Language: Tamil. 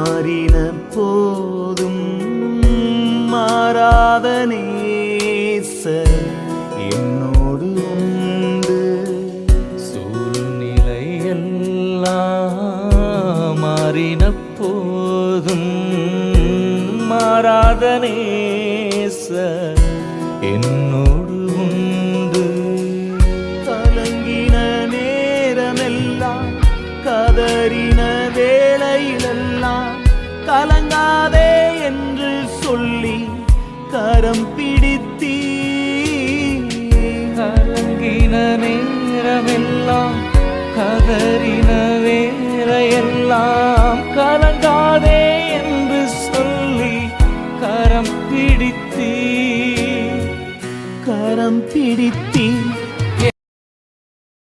மாறின போதும் மாறாத நேச என்னோடு உண்டு. சூழ்நிலை எல்லாம் மாறின போதும் மாறாத நேச என்னோடு உண்டு. கலங்கின நேரமெல்லாம் கதறின கலங்காதே என்று சொல்லி கரம் பிடித்தீ. கலங்கின நேரமெல்லாம் கதறின வேறையெல்லாம் கலங்காதே என்று சொல்லி கரம் பிடித்தீ. கரம் பிடித்தீ.